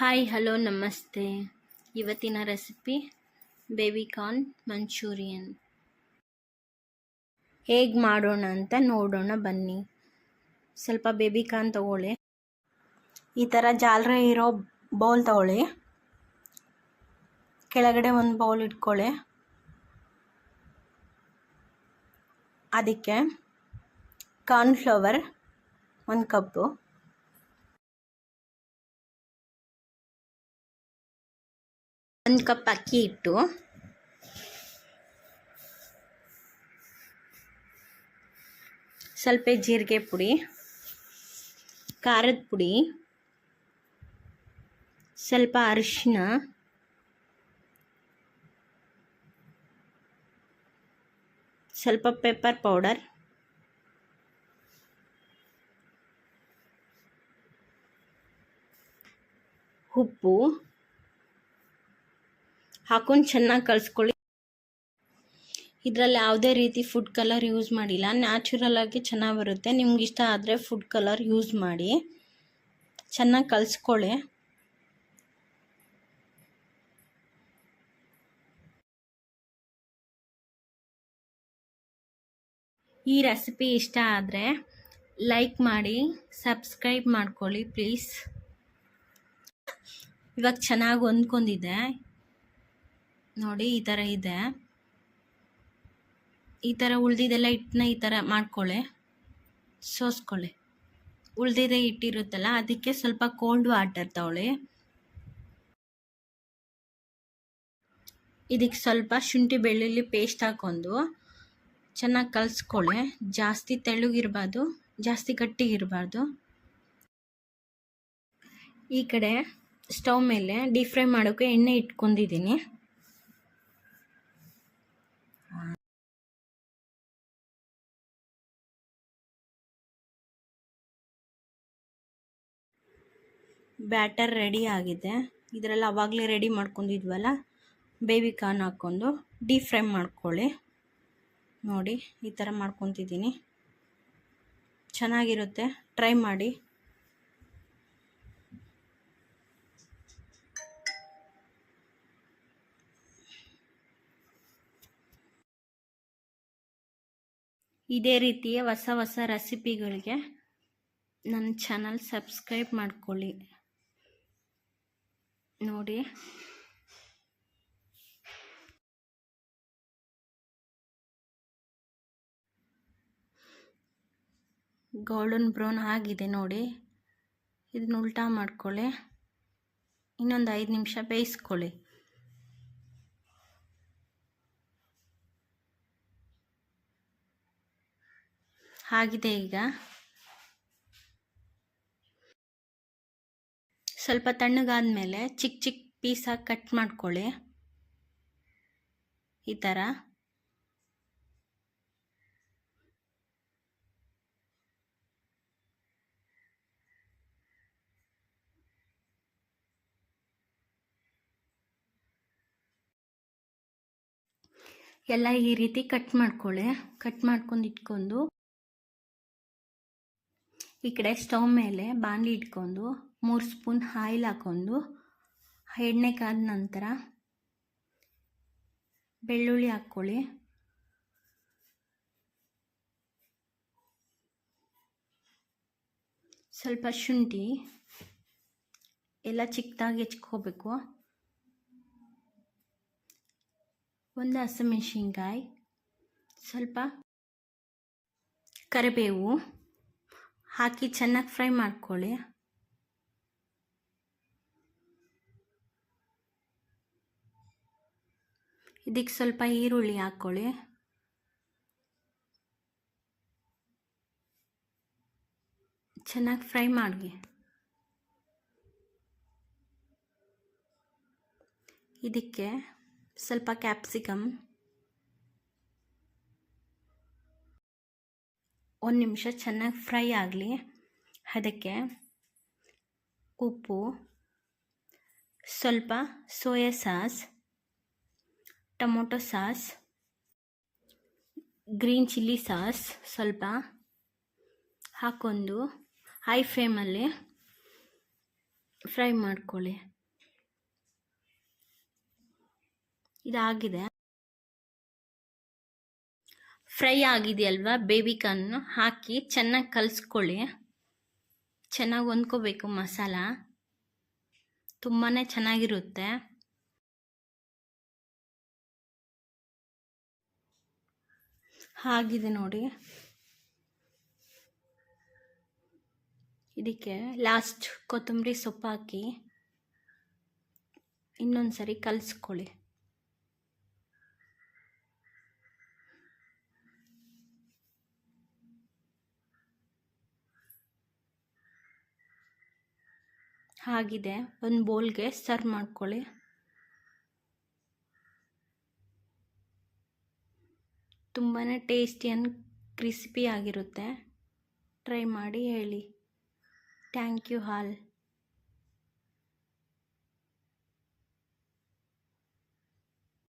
Hi, hello, ನಮಸ್ತೆ. ಇವತ್ತಿನ recipe baby corn manchurian. ಹೇಗೆ ಮಾಡೋಣ ಅಂತ ನೋಡೋಣ ಬನ್ನಿ. ಸ್ವಲ್ಪ ಬೇಬಿ ಕಾರ್ನ್ ತಗೊಳ್ಳಿ. ಈ ಥರ ಜಾಲ್ರೆ ಇರೋ ಬೌಲ್ ತಗೊಳ್ಳಿ. ಕೆಳಗಡೆ ಒಂದು ಬೌಲ್ ಇಟ್ಕೊಳ್ಳಿ. ಅದಕ್ಕೆ ಕಾರ್ನ್ಫ್ಲವರ್ ಒಂದು ಕಪ್ಪು. ಒಂದು ಕಪ್ ಅಕ್ಕಿ ಹಿಟ್ಟು ಸ್ವಲ್ಪ ಜೀರಿಗೆ ಪುಡಿ ಖಾರದ ಪುಡಿ ಸ್ವಲ್ಪ ಅರಿಶಿನ ಸ್ವಲ್ಪ ಪೆಪ್ಪರ್ ಪೌಡರ್ ಉಪ್ಪು ಹಾಕೊಂಡು ಚೆನ್ನಾಗಿ ಕಲಿಸ್ಕೊಳ್ಳಿ. ಇದರಲ್ಲಿ ಯಾವುದೇ ರೀತಿ ಫುಡ್ ಕಲರ್ ಯೂಸ್ ಮಾಡಿಲ್ಲ. ನ್ಯಾಚುರಲ್ ಆಗಿ ಚೆನ್ನಾಗಿ ಬರುತ್ತೆ. ನಿಮ್ಗೆ ಇಷ್ಟ ಆದರೆ ಫುಡ್ ಕಲರ್ ಯೂಸ್ ಮಾಡಿ. ಚೆನ್ನಾಗಿ ಕಲಿಸ್ಕೊಳ್ಳಿ. ಈ ರೆಸಿಪಿ ಇಷ್ಟ ಆದರೆ ಲೈಕ್ ಮಾಡಿ ಸಬ್ಸ್ಕ್ರೈಬ್ ಮಾಡ್ಕೊಳ್ಳಿ ಪ್ಲೀಸ್ ಇವಾಗ ಚೆನ್ನಾಗಿ ಹೊಂದ್ಕೊಂಡಿದೆ ನೋಡಿ, ಈ ಥರ ಇದೆ. ಈ ಥರ ಉಳ್ದಿದ್ದೆಲ್ಲ ಹಿಟ್ಟನ್ನ ಈ ಥರ ಮಾಡ್ಕೊಳ್ಳಿ ಸೋಸ್ಕೊಳ್ಳಿ ಉಳ್ದಿದೆ ಹಿಟ್ಟಿರುತ್ತಲ್ಲ, ಅದಕ್ಕೆ ಸ್ವಲ್ಪ ಕೋಲ್ಡ್ ವಾಟರ್ ತಗೊಳ್ಳಿ. ಇದಕ್ಕೆ ಸ್ವಲ್ಪ ಶುಂಠಿ ಬೆಳ್ಳುಳ್ಳಿ ಪೇಸ್ಟ್ ಹಾಕೊಂಡು ಚೆನ್ನಾಗಿ ಕಲಿಸ್ಕೊಳ್ಳಿ ಜಾಸ್ತಿ ತೆಳ್ಳಗಿರಬಾರ್ದು ಜಾಸ್ತಿ ಗಟ್ಟಿಗಿರಬಾರ್ದು. ಈ ಕಡೆ ಸ್ಟವ್ ಮೇಲೆ ಡೀಪ್ ಫ್ರೈ ಮಾಡೋಕ್ಕೆ ಎಣ್ಣೆ ಇಟ್ಕೊಂಡಿದ್ದೀನಿ. ಬ್ಯಾಟರ್ ರೆಡಿ ಆಗಿದೆ. ಇದರಲ್ಲಿ ಅವಾಗಲೇ ರೆಡಿ ಮಾಡ್ಕೊಂಡಿದ್ವಲ್ಲ? ಬೇಬಿ ಕಾರ್ನ್ ಹಾಕ್ಕೊಂಡು ಡೀಪ್ ಫ್ರೈ ಮಾಡ್ಕೊಳ್ಳಿ. ನೋಡಿ, ಈ ಥರ ಮಾಡ್ಕೊತಿದ್ದೀನಿ. ಚೆನ್ನಾಗಿರುತ್ತೆ. ಟ್ರೈ ಮಾಡಿ. ಇದೇ ರೀತಿಯ ಹೊಸ ಹೊಸ ರೆಸಿಪಿಗಳಿಗೆ ನನ್ನ ಚಾನಲ್ ಸಬ್ಸ್ಕ್ರೈಬ್ ಮಾಡ್ಕೊಳ್ಳಿ. ನೋಡಿ. ಗೋಲ್ಡನ್ ಬ್ರೌನ್ ಆಗಿದೆ ನೋಡಿ. ಇದನ್ನ ಉಲ್ಟಾ ಮಾಡ್ಕೊಳ್ಳಿ. ಇನ್ನೊಂದು ಐದು ನಿಮಿಷ ಬೇಯಿಸ್ಕೊಳ್ಳಿ. ಆಗಿದೆ ಈಗ. ಸ್ವಲ್ಪ ತಣ್ಣಗಾದ ಮೇಲೆ ಚಿಕ್ಕ ಚಿಕ್ಕ ಪೀಸಾಗಿ ಕಟ್ ಮಾಡ್ಕೊಳ್ಳಿ. ಈ ಥರ ಎಲ್ಲ ಈ ರೀತಿ ಕಟ್ ಮಾಡ್ಕೊಳ್ಳಿ. ಕಟ್ ಮಾಡ್ಕೊಂಡು ಇಟ್ಕೊಂಡು ಈ ಕಡೆ ಸ್ಟವ್ ಮೇಲೆ ಬಾಣಲಿ ಇಟ್ಕೊಂಡು ಮೂರು ಸ್ಪೂನ್ ಆಯಿಲ್ ಹಾಕ್ಕೊಂಡು ಎಣ್ಣೆ ಕಾದ ನಂತರ ಬೆಳ್ಳುಳ್ಳಿ ಹಾಕ್ಕೊಳ್ಳಿ. ಸ್ವಲ್ಪ ಶುಂಠಿ ಎಲ್ಲ ಚಿಕ್ಕದಾಗಿ ಹೆಚ್ಕೋಬೇಕು. ಒಂದು ಹಸಿಮೆಣ್ಸಿನ್ಕಾಯಿ, ಸ್ವಲ್ಪ ಕರಿಬೇವು ಹಾಕಿ ಚೆನ್ನಾಗಿ ಫ್ರೈ ಮಾಡ್ಕೊಳ್ಳಿ. ಇದಕ್ಕೆ ಸ್ವಲ್ಪ ಈರುಳ್ಳಿ ಹಾಕ್ಕೊಳ್ಳಿ. ಚೆನ್ನಾಗಿ ಫ್ರೈ ಮಾಡಿ ಇದಕ್ಕೆ ಸ್ವಲ್ಪ ಕ್ಯಾಪ್ಸಿಕಮ್. ಒಂದು ನಿಮಿಷ ಚೆನ್ನಾಗಿ ಫ್ರೈ ಆಗಲಿ. ಅದಕ್ಕೆ ಉಪ್ಪು, ಸ್ವಲ್ಪ soya sauce tomato sauce, green chilli sauce ಸ್ವಲ್ಪ ಹಾಕೊಂಡು ಹೈ ಫ್ಲೇಮಲ್ಲಿ ಫ್ರೈ ಮಾಡ್ಕೊಳ್ಳಿ. ಇದಾಗಿದೆ. ಫ್ರೈ ಆಗಿದೆಯಲ್ವಾ ಬೇಬಿಕಾರ್ನ್ ಹಾಕಿ ಚೆನ್ನಾಗಿ ಕಲಿಸ್ಕೊಳ್ಳಿ. ಚೆನ್ನಾಗಿ ಹೊಂದ್ಕೋಬೇಕು ಮಸಾಲ. ತುಂಬಾ ಚೆನ್ನಾಗಿರುತ್ತೆ. ಆಗಿದೆ ನೋಡಿ. ಇದಕ್ಕೆ ಲಾಸ್ಟ್ ಕೊತ್ತಂಬರಿ ಸೊಪ್ಪು ಹಾಕಿ ಇನ್ನೊಂದು ಸರಿ ಕಲಿಸ್ಕೊಳ್ಳಿ. ಆಗಿದೆ ಒಂದು ಬೌಲ್ಗೆ ಸರ್ವ್ ಮಾಡ್ಕೊಳ್ಳಿ. ತುಂಬಾ ಟೇಸ್ಟಿ ಆ್ಯಂಡ್ ಕ್ರಿಸ್ಪಿ ಆಗಿರುತ್ತೆ. ಟ್ರೈ ಮಾಡಿ ಹೇಳಿ. Thank you all